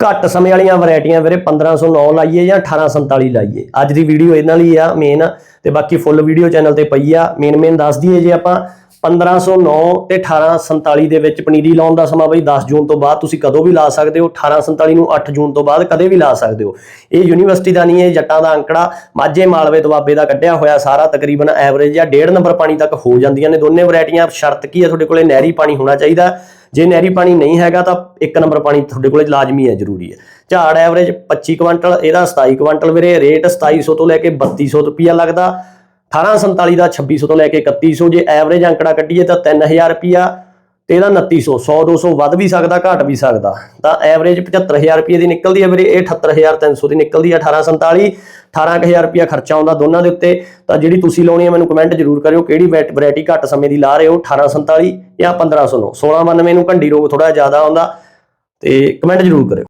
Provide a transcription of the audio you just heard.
ਘੱਟ ਸਮੇਂ ਵਾਲੀਆਂ ਵੈਰਾਈਟੀਆਂ ਵੀਰੇ 1509 ਲਾਈਏ ਜਾਂ 1847 ਲਾਈਏ। ਅੱਜ ਦੀ ਵੀਡੀਓ ਇਹਨਾਂ ਲਈ ਆ ਮੇਨ ਤੇ ਬਾਕੀ ਫੁੱਲ ਵੀਡੀਓ ਚੈਨਲ ਤੇ ਪਈ ਆ। ਮੇਨ ਮੇਨ ਦੱਸ ਦਈਏ ਜੇ ਆਪਾਂ 1509 ਤੇ 1847 ਦੇ ਵਿੱਚ ਪਨੀਰੀ ਲਾਉਣ ਦਾ ਸਮਾਂ ਬਈ 10 ਜੂਨ ਤੋਂ ਬਾਅਦ ਤੁਸੀਂ ਕਦੋਂ ਵੀ ਲਾ ਸਕਦੇ ਹੋ। 1847 ਨੂੰ 8 ਜੂਨ ਤੋਂ ਬਾਅਦ ਕਦੇ ਵੀ ਲਾ ਸਕਦੇ ਹੋ। ਇਹ ਯੂਨੀਵਰਸਿਟੀ ਦਾ ਨਹੀਂ, ਇਹ ਜੱਟਾਂ ਦਾ ਅੰਕੜਾ। ਮਾਝੇ ਮਾਲਵੇ ਦੁਆਬੇ ਦਾ ਕੱਢਿਆ ਹੋਇਆ ਸਾਰਾ ਤਕਰੀਬਨ ਐਵਰੇਜ ਜਾਂ 1.5 ਨੰਬਰ ਪਾਣੀ ਤੱਕ ਹੋ ਜਾਂਦੀਆਂ ਨੇ। ਦੋਨੇ ਵੈਰਾਈਟੀਆਂ ਸ਼ਰਤ ਕੀ ਹੈ ਤੁਹਾਡੇ ਕੋਲੇ ਨਹਿਰੀ ਪਾਣੀ ਹੋਣਾ ਚਾਹੀਦਾ। ਜੇ ਨਹਿਰੀ ਪਾਣੀ ਨਹੀਂ ਹੈਗਾ ਤਾਂ ਇੱਕ ਨੰਬਰ ਪਾਣੀ ਤੁਹਾਡੇ ਕੋਲੇ ਲਾਜ਼ਮੀ ਹੈ, ਜ਼ਰੂਰੀ ਹੈ। ਝਾੜ ਐਵਰੇਜ 25 ਕੁਇੰਟਲ, ਇਹਦਾ 27 ਕੁਇੰਟਲ ਵੀਰੇ, ਰੇਟ 2700 ਤੋਂ ਲੈ ਕੇ 3200 ਰੁਪਿਆ ਲੱਗਦਾ। 1847 ਦਾ 2600 ਤੋਂ ਲੈ ਕੇ 3100 ਜੇ ਐਵਰੇਜ ਅੰਕੜਾ ਕੱਢੀਏ ਤਾਂ 3000 ਰੁਪਿਆ ਤੇ ਇਹਦਾ 2900 100 200 ਵੱਧ ਵੀ ਸਕਦਾ, ਘਟ ਵੀ ਸਕਦਾ। ਤਾਂ ਐਵਰੇਜ 75000 ਰੁਪਏ ਦੀ ਨਿਕਲਦੀ ਹੈ ਵੀਰੇ, ਇਹ 78300 ਦੀ ਨਿਕਲਦੀ ਹੈ 1847 18000 ਰੁਪਿਆ ਖਰਚਾ ਆਉਂਦਾ ਦੋਨਾਂ ਦੇ ਉੱਤੇ। ਤਾਂ ਜਿਹੜੀ ਤੁਸੀਂ ਲਾਉਣੀ ਹੈ, ਮੈਨੂੰ ਕਮੈਂਟ ਜ਼ਰੂਰ ਕਰਿਓ, ਕਿਹੜੀ ਵੈਰਾਈਟੀ ਘੱਟ ਸਮੇਂ ਦੀ ਲਾ ਰਹੇ ਹੋ 1847 ਜਾਂ 1509 1692 ਨੂੰ? ਘੰਡੀ ਰੋਗ ਥੋੜਾ ਜ਼ਿਆਦਾ ਆਉਂਦਾ, ਤੇ ਕਮੈਂਟ ਜ਼ਰੂਰ ਕਰਿਓ।